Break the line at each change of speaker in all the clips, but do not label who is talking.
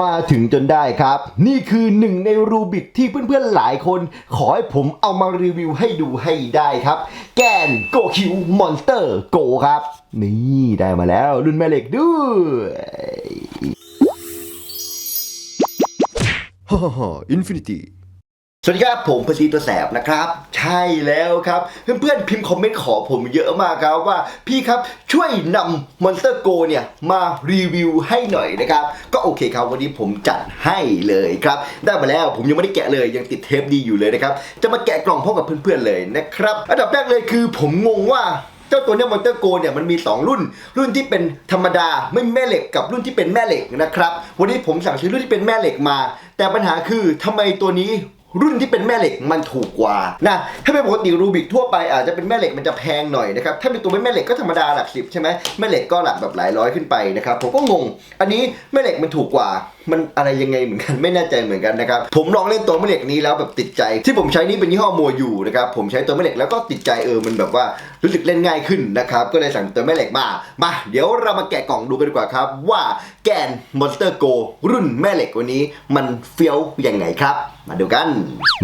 มาถึงจนได้ครับ นี่คือหนึ่งในรูบิกที่เพื่อนๆหลายคน ขอให้ผมเอามารีวิวให้ดูให้ได้ครับ แกนโกคิวมอนสเตอร์โกครับ นี่ได้มาแล้วรุ่นแม่เหล็กด้วยฮ่าฮ่าอินฟินิตี้ สวัสดีครับผมพซีตัวแสบนะครับ ใช่แล้วครับ เพื่อนๆพิมพ์คอมเมนต์ขอผมเยอะมากครับว่าพี่ครับช่วยนำ Monster Go เนี่ยมารีวิวให้หน่อยนะครับ ก็โอเคครับวันนี้ผมจัดให้เลยครับ ได้มาแล้วผมยังไม่ได้แกะเลยยังติดเทปดีอยู่เลยนะครับ จะมาแกะกล่องพร้อมกับเพื่อนๆเลยนะครับ อันดับแรกเลยคือผมงงว่าเจ้าตัวเนี้ยมอนเตอร์โกเนี่ยมันมี 2 รุ่น รุ่นที่เป็นธรรมดาไม่แม่เหล็กกับรุ่นที่เป็นแม่เหล็กนะครับ วันนี้ผมสั่งซื้อรุ่นที่เป็นแม่เหล็กมา แต่ปัญหาคือทำไมตัวนี้ รุ่นที่เป็นแม่เหล็กมันถูกกว่านะถ้าเป็นปกติรูบิกทั่วไปอาจจะเป็นแม่เหล็กมันจะแพงหน่อยนะครับถ้าเป็นตัวเป็นแม่เหล็กก็ธรรมดาหลักสิบใช่ไหมแม่เหล็กก็หลักแบบหลายร้อยขึ้นไปนะครับผมก็งง อันนี้แม่เหล็กมันถูกกว่า มันอะไรยังไงเหมือนกันไม่แน่ใจเหมือนกันนะครับผมลองเล่นตัวแม่เหล็กนี้แล้วแบบติดใจ ที่ผมใช้นี่เป็นยี่ห้อมัวอยู่นะครับผมใช้ตัวแม่เหล็กแล้วก็ติดใจเออมันแบบว่ารู้สึกเล่นง่ายขึ้นนะครับก็เลยสั่งตัวแม่เหล็กมามาเดี๋ยวเรามาแกะกล่องดูกันดีกว่าครับ ว่าแกน Monster Go รุ่นแม่เหล็กวันนี้ มันเฟี้ยวยังไงครับมาดูกัน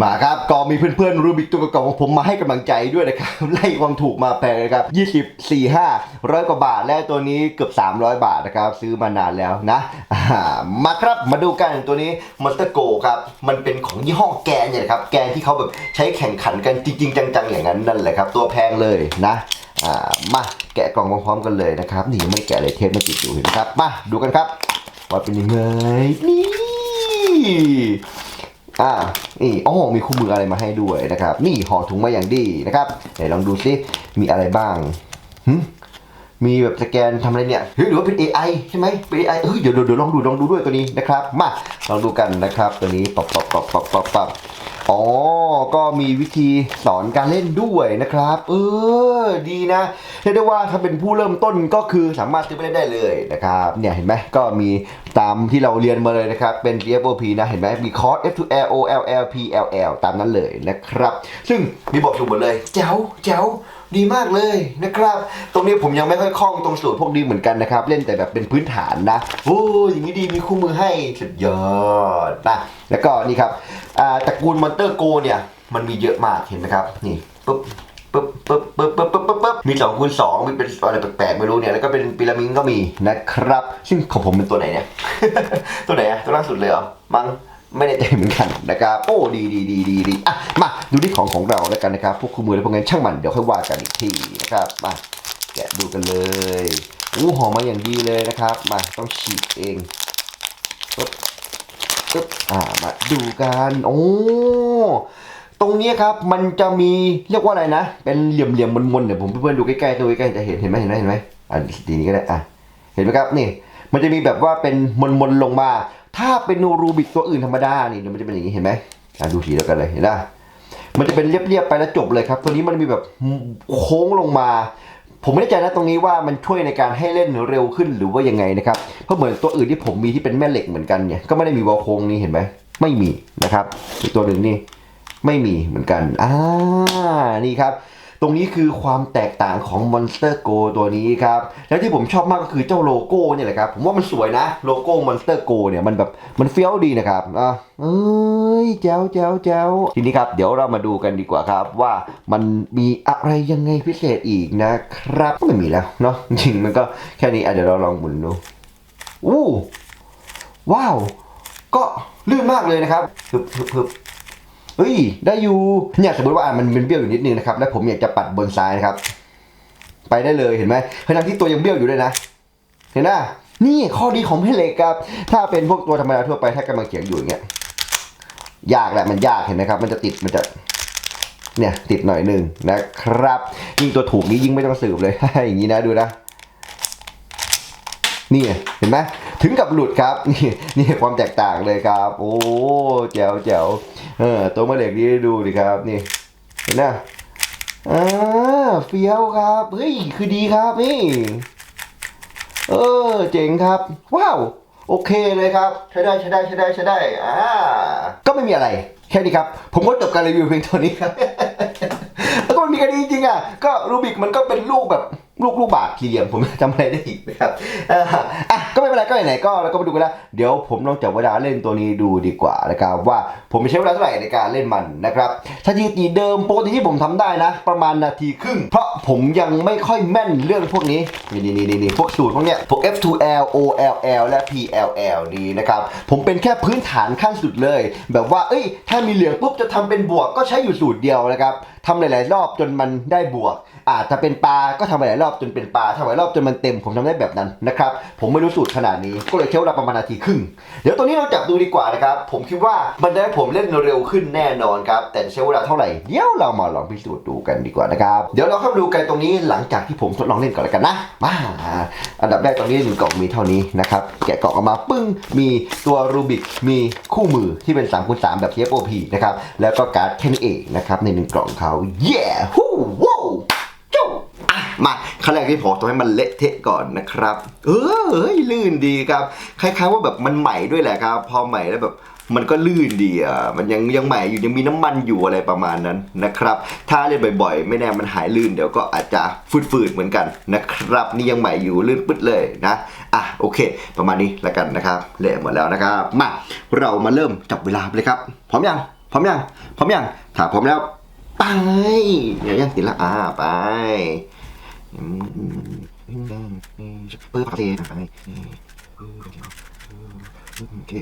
มาครับก็มีเพื่อนๆรูบิกตัวเก่าๆของผมมาให้กำลังใจด้วยนะครับ ไล่ความถูกมาแพงนะครับ 20 4 5ร้อยกว่าบาทและตัวนี้เกือบ 300 บาทนะครับ ซื้อมานานแล้วนะมาครับมาดูกันตัวนี้ Monster Go ครับ มันเป็นของยี่ห้อแกนเนี่ยครับ แกนที่เขาแบบใช้แข่งขันกันจริง ๆ จังๆ อย่างนั้นนั่นแหละครับ ตัวแพงเลยนะมาแกะกล่องพร้อมๆกันเลยนะครับ นี่ไม่แกะเลยเทปมันติดอยู่เห็นไหมครับ มาดูกันครับว่าเป็นยังไงนี่อ่านี่อ๋อมีคู่มืออะไรมาให้ด้วยนะครับ นี่ห่อถุงมาอย่างดีนะครับไหนลองดูซิมีอะไรบ้างหึ มีแบบสแกนทำอะไรเนี่ยเฮ้ยหรือว่าเป็น AI ใช่ไหมเป็น AI เฮ้ยเดี๋ยวเดี๋ยวลองดูลองดูด้วยตัวนี้นะครับ มาลองดูกันนะครับ ตัวนี้ปับปับปับปับปับปับอ๋อ ก็มีวิธีสอนการเล่นด้วยนะครับ เออ ดีนะเรียกได้ว่าถ้าเป็นผู้เริ่มต้นก็คือสามารถซื้อไปเล่นได้เลยนะครับ เนี่ยเห็นไหมก็มี ตามที่เราเรียนมาเลยนะครับ เป็น G F O P นะเห็นไหมมีคอร์ส F2L O L L P L L ตามนั้นเลยนะครับ ซึ่งมีบอกถูกหมดเลยแจ๋วแจ๋วดีมากเลยนะครับ ตรงนี้ผมยังไม่ค่อยคล่องตรงสูตรพวกนี้เหมือนกันนะครับ เล่นแต่แบบเป็นพื้นฐานนะ โอ้ยอย่างนี้ดีมีคู่มือให้สุดยอดนะแล้วก็นี่ครับตระกูลมอนเตอร์โกเนี่ยมันมีเยอะมากเห็นไหมครับ นี่ปุ๊บ ปึ๊บปึ๊บปึ๊บปึ๊บปึ๊บปึ๊บปึ๊บมีสองคูณสองมีเป็นอะไรแปลกๆไม่รู้เนี่ยแล้วก็เป็นพีระมิดก็มีนะครับ ซึ่งของผมเป็นตัวไหนเนี่ย ตัวไหนอะตัวล่าสุดเลยเหรอมั้งไม่แน่ใจเหมือนกันนะครับโอ้ดีดีดีดีดีอะมาดูที่ของของเราแล้วกันนะครับพวกคู่มือและพวกนั้นช่างมันเดี๋ยวค่อยว่ากันอีกทีนะครับมาแกะดูกันเลยอู้หอมมาอย่างดีเลยนะครับมาต้องฉีกเองปึ๊บปึ๊บอ่ามาดูกันโอ้ ตรงนี้ครับมันจะมีเรียกว่าอะไรนะ เป็นเหลี่ยมเหลี่ยมๆมนๆเดี๋ยวผมเพื่อนๆดูใกล้ๆดูใกล้ๆจะเห็นเห็นไหมเห็นไหมเห็นไหมอะทีนี้ก็ได้อะเห็นไหมครับนี่ มันจะมีแบบว่าเป็นมนๆลงมา ถ้าเป็นรูบิกตัวอื่นธรรมดานี่เดี๋ยวมันจะเป็นอย่างนี้เห็นไหมอะดูทีแล้วกันเลยเห็นไหมมันจะเป็นเรียบๆไปแล้วจบเลยครับ ตัวนี้มันมีแบบโค้งลงมา ผมไม่แน่ใจนะตรงนี้ว่ามันช่วยในการให้เล่นเร็วขึ้นหรือว่ายังไงนะครับ เพราะเหมือนตัวอื่นที่ผมมีที่เป็นแม่เหล็กเหมือนกันเนี่ย ก็ไม่ได้มีวอลโค้งนี้เห็นไหม ไม่มีนะครับอีกตัวหนึ่งนี่ ไม่มีเหมือนกัน อ่า นี่ครับ ตรงนี้คือความแตกต่างของ Monster Go ตัวนี้ครับ แล้วที่ผมชอบมากก็คือเจ้าโลโก้เนี่ยแหละครับ ผมว่ามันสวยนะ โลโก้ Monster Go เนี่ยมันแบบมันเฟี้ยวดีนะครับ อะเอ้ยแจ๋วแจ๋วแจ๋วทีนี้ครับ เดี๋ยวเรามาดูกันดีกว่าครับ ว่ามันมีอะไรยังไงพิเศษอีกนะครับก็ไม่มีแล้วเนาะจริงมันก็แค่นี้อะเดี๋ยวเราลองหมุนดูอู้ว้าว ก็ลื่นมากเลยนะครับฮึบฮึบฮึบ เฮ้ย ได้อยู่ เนี่ยสมมติว่ามันเป็นเบี้ยวอยู่นิดนึงนะครับ แล้วผมอยากจะปัดบนซ้ายนะครับ ไปได้เลยเห็นไหมทั้งที่ตัวยังเบี้ยวอยู่ด้วยนะ เห็นไหมนี่ข้อดีของแม่เหล็กครับ ถ้าเป็นพวกตัวธรรมดาทั่วไปถ้ากำลังเขียงอยู่อย่างเงี้ย ยากแหละมันยากเห็นไหมครับ มันจะติดมันจะเนี่ยติดหน่อยหนึ่งนะครับ ยิ่งตัวถูกนี้ยิ่งไม่ต้องสืบเลยอย่างนี้นะดูนะนี่เห็นไหม ถึงกับหลุดครับนี่นี่ความแตกต่างเลยครับ โอ้แจ๋วแจ๋วเออตัวแม่เหล็กนี้ดูดิครับนี่เห็นไหมอ่าเฟี้ยวครับเฮ้ยคือดีครับนี่เออเจ๋งครับ ว้าวโอเคเลยครับ ใช้ได้ใช้ได้ใช้ได้ใช้ได้อ่าก็ไม่มีอะไร แค่นี้ครับ ผมก็จบการรีวิวเพียงเท่านี้ครับแล้วก็มันมีแค่นี้จริงๆอะก็รูบิกมันก็เป็นลูกแบบลูกลูกบาศก์สี่เหลี่ยมผมจำอะไรได้อีกนะครับอ่ออะ ก็ไม่เป็นไรก็ไหนๆก็เราก็มาดูกันแล้ว เดี๋ยวผมลองจับเวลาเล่นตัวนี้ดูดีกว่านะครับว่าผมใช้เวลาเท่าไหร่ในการเล่นมันนะครับสถิติเดิมปกติที่ผมทำได้นะ ประมาณนาทีครึ่ง เพราะผมยังไม่ค่อยแม่นเรื่องพวกนี้นี่นี่นี่นี่พวกสูตรพวกเนี้ยพวก F2L OLL และ PLL นี่นะครับผมเป็นแค่พื้นฐานขั้นสุดเลย แบบว่าเอ้ย ถ้ามีเหลืองปุ๊บจะทำเป็นบวกก็ใช้อยู่สูตรเดียวนะครับทำหลาย ๆ รอบจนมันได้บวกอาจจะเป็นปลาก็ทำหลายรอบจนเป็นปลาทำหลายรอบจนมันเต็ม ผมทำได้แบบนั้นนะครับผมไม่รู้สูตรขนาดนี้ก็เลยใช้เวลาประมาณนาทีครึ่ง เดี๋ยวตัวนี้เราจับดูดีกว่านะครับ ผมคิดว่ามันจะให้ผมเล่นเร็วขึ้นแน่นอนครับ แต่ใช้เวลาเท่าไหร่เดี๋ยวเรามาลองพิสูจน์ดูกันดีกว่านะครับ เดี๋ยวเราเข้าดูกันตรงนี้หลังจากที่ผมทดลองเล่นก่อนแล้วกันนะมาอันดับแรกตรงนี้หนึ่งกล่องมีเท่านี้นะครับแกะกล่องออกมาปึ้งมีตัวรูบิกมีคู่มือที่เป็น3คูณ3แบบ TFOP นะครับแล้วก็การ์ดแค่นี้เองนะครับในหนึ่งกล่องเขา yeah ฮู้ว้าวจุ๊บอะ มาขั้นแรกที่ผมต้องให้มันเละเทะก่อนนะครับ เออเฮ้ยลื่นดีครับ คล้ายๆว่าแบบมันใหม่ด้วยแหละครับ พอใหม่แล้วแบบมันก็ลื่นดีอะ มันยังยังใหม่อยู่ยังมีน้ำมันอยู่อะไรประมาณนั้นนะครับ ถ้าเล่นบ่อยๆ ไม่แน่มันหายลื่นเดี๋ยวก็อาจจะฟืดๆเหมือนกันนะครับ นี่ยังใหม่อยู่ลื่นปึ๊ดเลยนะ อะโอเค ประมาณนี้แล้วกันนะครับเละหมดแล้วนะครับ มาเรามาเริ่มจับเวลาเลยครับ พร้อมยัง พร้อมยัง พร้อมยัง ถ้าพร้อมแล้ว ไปเดี๋ยวยังติดละอ่าไป อืมเปิดปกติไปโอเค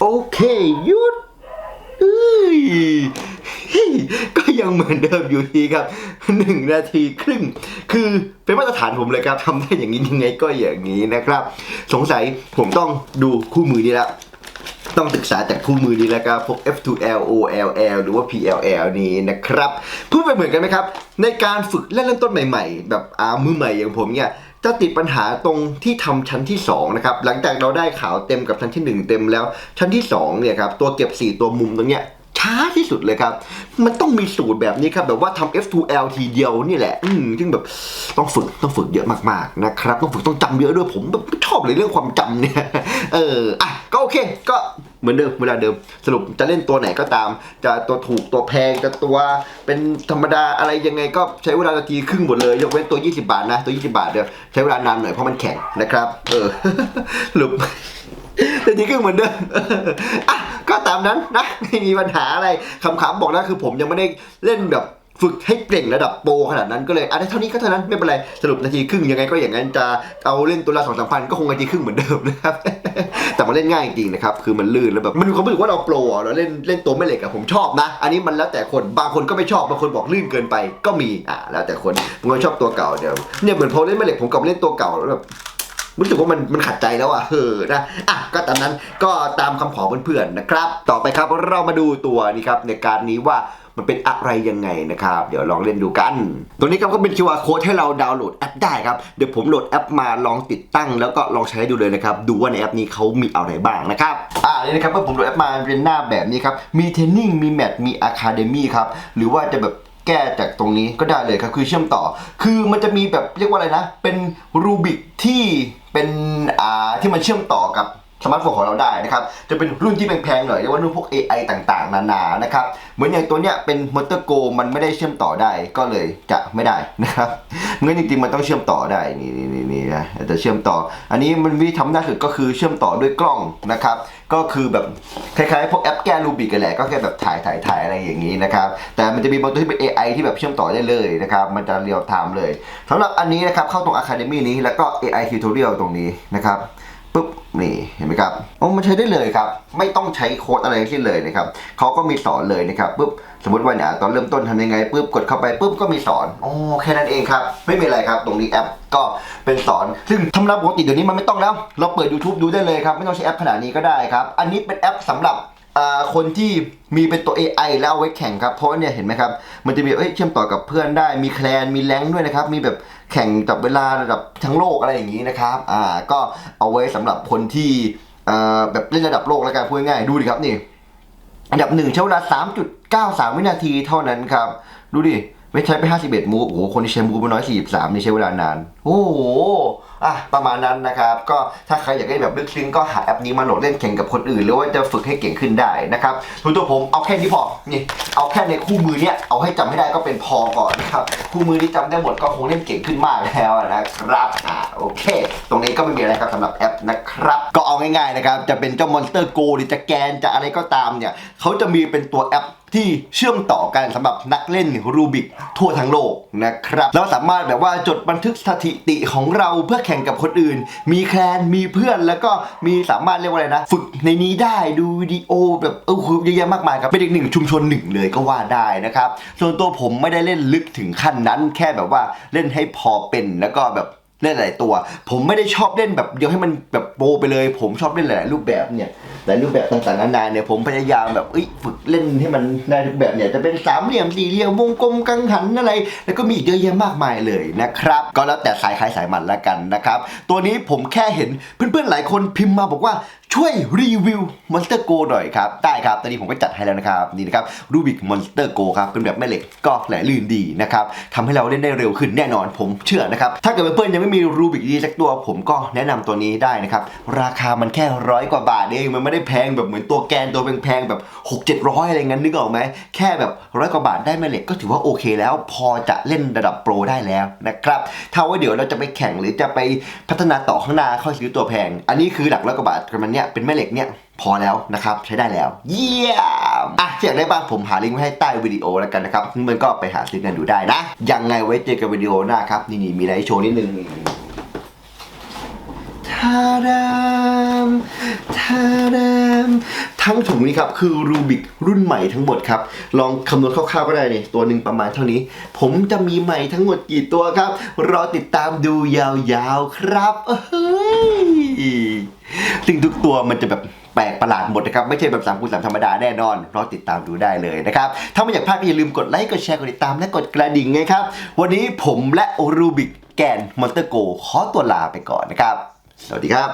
โอเคหยุดเอ้ยเฮ้ยก็ยังเหมือนเดิมอยู่ดีครับ หนึ่งนาทีครึ่ง คือเป็นมาตรฐานผมเลยครับทำได้อย่างนี้ยังไงก็อย่างนี้นะครับ สงสัยผมต้องดูคู่มือนี้ละต้องศึกษาจากคู่มือนี้แล้วครับพวก F2L OLL หรือว่า PLL นี้นะครับพูดไปเหมือนกันไหมครับ ในการฝึกเล่นเริ่มต้นใหม่ ๆ แบบอามือใหม่อย่างผมเนี่ยจะติดปัญหาตรงที่ทำชั้นที่2นะครับหลังจากเราได้ขาวเต็มกับชั้นที่ 1 เต็มแล้ว ชั้นที่2เนี่ยครับตัวเก็บ 4 ตัวมุมตรงเนี้ย ช้าที่สุดเลยครับ มันต้องมีสูตรแบบนี้ครับ แบบว่าทำ F2L ทีเดียวนี่แหละ อืมซึ่งแบบต้องฝึกต้องฝึกเยอะมากๆนะครับ ต้องฝึกต้องจำเยอะด้วยผมแบบไม่ชอบเลยเรื่องความจำเนี่ย เออ อะ ก็โอเค ก็ มือนเดิมเวลาเดิมสรุปจะเล่นตัวไหนก็ตาม จะตัวถูกตัวแพงจะตัวเป็นธรรมดาอะไรยังไงก็ใช้เวลานาทีครึ่งหมดเลย ยกเว้นตัว 20 บาทนะตัว 20 บาทเดี๋ยวใช้เวลานานหน่อยเพราะมันแข็งนะครับเออสรุปแต่จริงก็เหมือนเดิมอะก็ตามนั้นนะไม่มีปัญหาอะไรคำๆบอกนะคือผมยังไม่ได้เล่นแบบ ฝึกให้เก่งระดับโปรขนาดนั้นก็เลยอะได้เท่านี้ก็เท่านั้นไม่เป็นไรสรุปนาทีครึ่งยังไงก็อย่างนั้นจะเอาเล่นตัวละสองสามพันก็คงนาทีครึ่งเหมือนเดิมนะครับ แต่มันเล่นง่ายจริงนะครับคือมันลื่นแล้วแบบมันมีความรู้สึกว่าเราโปรเราเล่นเล่นตัวไม่เหล็กอะผมชอบนะ อันนี้มันแล้วแต่คนบางคนก็ไม่ชอบบางคนบอกลื่นเกินไปก็มีอะแล้วแต่คนบางคนชอบตัวเก่าเดี๋ยวเนี่ยเหมือนพอเล่นไม่เหล็กผมกลับมาเล่นตัวเก่าแล้วแบบรู้สึกว่ามันมันขัดใจแล้วอะเออนะอะก็ตามนั้นก็ตามคำขอเพื่อนๆนะครับ ต่อไปครับเรามาดูตัวนี้ครับในการนี้ว่า มันเป็นอะไรยังไงนะครับ เดี๋ยวลองเล่นดูกัน ตัวนี้ครับก็เป็น QR code ให้เราดาวน์โหลดแอปได้ครับ เดี๋ยวผมโหลดแอปมาลองติดตั้ง แล้วก็ลองใช้ดูเลยนะครับ ดูว่าในแอปนี้เขามีอะไรบ้างนะครับ อ่านี่นะครับเมื่อผมโหลดแอปมาเป็นหน้าแบบนี้ครับ มีเทรนนิ่ง มีแมท มีอะคาเดมี่ครับ หรือว่าจะแบบแก้จากตรงนี้ก็ได้เลยครับ คือเชื่อมต่อ คือมันจะมีแบบเรียกว่าอะไรนะ เป็นรูบิกที่เป็นอ่าที่มันเชื่อมต่อกับ สมาร์ทโฟนของเราได้นะครับ จะเป็นรุ่นที่แพงๆหน่อยเรียกว่ารุ่นพวก AI ต่างๆ นานานะครับ เหมือนอย่างตัวเนี้ยเป็นมอเตอร์โกมันไม่ได้เชื่อมต่อได้ก็เลยจะไม่ได้นะครับเมื่อจริงๆมันต้องเชื่อมต่อได้นี่นี่นี่นี่นะจะเชื่อมต่อ อันนี้มันวิธีทำได้สุดก็คือเชื่อมต่อด้วยกล้องนะครับ ก็คือแบบคล้ายๆพวกแอปแก้รูบิกกันแหละก็แค่แบบถ่ายถ่ายถ่ายอะไรอย่างนี้นะครับแต่มันจะมีบางตัวที่เป็น AI ที่แบบเชื่อมต่อได้เลยนะครับมันจะเรียลไทม์เลยสำหรับอันนี้นะครับเข้าตรง Academy นี้แล้วก็ AI Tutorial ตรงนี้นะครับ ปุ๊บนี่เห็นไหมครับโอ้มันใช้ได้เลยครับ ไม่ต้องใช้โค้ดอะไรทั้งสิ้นเลยนะครับเขาก็มีสอนเลยนะครับปุ๊บสมมติว่าเนี่ยตอนเริ่มต้นทำยังไงปุ๊บกดเข้าไปปุ๊บก็มีสอนโอ้แค่นั้นเองครับ ไม่มีอะไรครับ ตรงนี้แอปก็เป็นสอน ซึ่งทำรับปกติเดี๋ยวนี้มันไม่ต้องแล้ว เราเปิด YouTube ดูได้เลยครับ ไม่ต้องใช้แอปขนาดนี้ก็ได้ครับ อันนี้เป็นแอปสำหรับ คนที่มีเป็นตัว AI แล้วเอาไว้แข่งครับ เพราะเนี่ยเห็นไหมครับ มันจะมีเอ้ยเชื่อมต่อกับเพื่อนได้ มีแคลน มีแรงด้วยนะครับ มีแบบแข่งจับเวลาระดับทั้งโลกอะไรอย่างนี้นะครับ อ่า ก็เอาไว้สำหรับคนที่แบบเล่นระดับโลกแล้วกันพูดง่ายๆดูดิครับนี่ อันดับหนึ่งใช้เวลา 3.93 วินาทีเท่านั้นครับ ดูดิไปไม่ใช้ไป 51 มูฟ โอ้โห คนที่ใช้มูฟไปน้อย 43 นี่ใช้เวลานาน โอ้โห อะประมาณนั้นนะครับ ก็ถ้าใครอยากเล่นแบบลึกซึ้งก็หาแอปนี้มาโหลดเล่นแข่งกับคนอื่น หรือว่าจะฝึกให้เก่งขึ้นได้นะครับส่วนตัวผมเอาแค่นี้พอนี่เอาแค่ในคู่มือเนี้ยเอาให้จำให้ได้ก็เป็นพอก่อนนะครับคู่มือนี้จำได้หมดก็คงเล่นเก่งขึ้นมากแล้วนะครับอ่าโอเค ตรงนี้ก็ไม่มีอะไรครับสำหรับแอปนะครับก็เอาง่ายๆนะครับจะเป็นเจ้ามอนสเตอร์โกหรือจะแกนจะอะไรก็ตามเนี่ยเขาจะมีเป็นตัวแอป ที่เชื่อมต่อกันสำหรับนักเล่นรูบิกทั่วทั้งโลกนะครับแล้วสามารถแบบว่าจดบันทึกสถิติของเราเพื่อแข่งกับคนอื่น มีแคลนมีเพื่อนแล้วก็มีสามารถเรียกว่าอะไรนะ ฝึกในนี้ได้ดูวิดีโอแบบเออเยอะแยะมากมายครับเป็นอีกหนึ่งชุมชนหนึ่งเลยก็ว่าได้นะครับส่วนตัวผมไม่ได้เล่นลึกถึงขั้นนั้น แค่แบบว่าเล่นให้พอเป็นแล้วก็แบบเล่นหลายตัว ผมไม่ได้ชอบเล่นแบบเดียวให้มันแบบโปไปเลย ผมชอบเล่นหลายรูปแบบเนี่ย หลายรูปแบบต่างๆนานาเนี่ยผมพยายามแบบฝึกเล่นให้มันได้ทุกแบบเนี่ยจะเป็นสามเหลี่ยมสี่เหลี่ยมวงกลมกังหันอะไร แล้วก็มีอีกเยอะแยะมากมายเลยนะครับ ก็แล้วแต่สายใครสายมันละกันนะครับ ตัวนี้ผมแค่เห็นเพื่อนๆหลายคนพิมพ์มาบอกว่าช่วยรีวิว Monster Go หน่อยครับ ได้ครับ ตอนนี้ผมก็จัดให้แล้วนะครับ นี่นะครับ Rubik Monster Go ครับเป็นแบบแม่เหล็กก็ไหลลื่นดีนะครับทำให้เราเล่นได้เร็วขึ้นแน่นอนผมเชื่อนะครับ ถ้าเกิดเพื่อนๆยังไม่มี Rubik ดีสักตัว ผมก็แนะนำตัวนี้ได้นะครับ ราคามันแค่ร้อยกว่าบาทเองมันไม่ได้แพงแบบเหมือนตัวแกนตัวแพงๆแบบ6 7 0 0อะไรเงี้ยนึกออกไหมแค่แบบร้อยกว่าบาทได้แม่เหล็กก็ถือว่าโอเคแล้ว พอจะเล่นระดับโปรได้แล้วนะครับถ้าว่าเดี๋ยวเราจะไปแข่งหรือจะไปพัฒนาต่อข้างหน้าค่อยซื้อตัวแพง อันนี้คือหลักร้อยกว่าบาทกันมันเนี้ยเป็นแม่เหล็กเนี้ยพอแล้วนะครับใช้ได้แล้ว เยี่ยมอะอยากได้บ้างผมหาลิงก์ไว้ให้ใต้วิดีโอแล้วกันนะครับเพื่อนๆก็ไปหาซื้อกันดูได้นะ ยังไงไว้เจอกันวิดีโอหน้าครับ นี่นี่มีอะไรให้โชว์นิดนึงทาดามทาดามทั้งถุงนี้ครับคือรูบิกรุ่นใหม่ทั้งหมดครับ ลองคำนวณคร่าวๆก็ได้นี่ตัวหนึ่งประมาณเท่านี้ ผมจะมีใหม่ทั้งหมดกี่ตัวครับ รอติดตามดูยาวๆครับเฮ้ย ซึ่งทุกตัวมันจะแบบแปลกประหลาดหมดนะครับ ไม่ใช่แบบ3ามคูณสธรรมดาแน่นอนรอติดตามดูได้เลยนะครับ ถ้าไม่อยากพลาดก็อย่าลืมกดไลค์กดแชร์กดติดตามและกดกระดิ่งไงครับ วันนี้ผมและรูบิกแกนมอนเตอร์โกขอตัวลาไปก่อนนะครับ สวัสดีครับ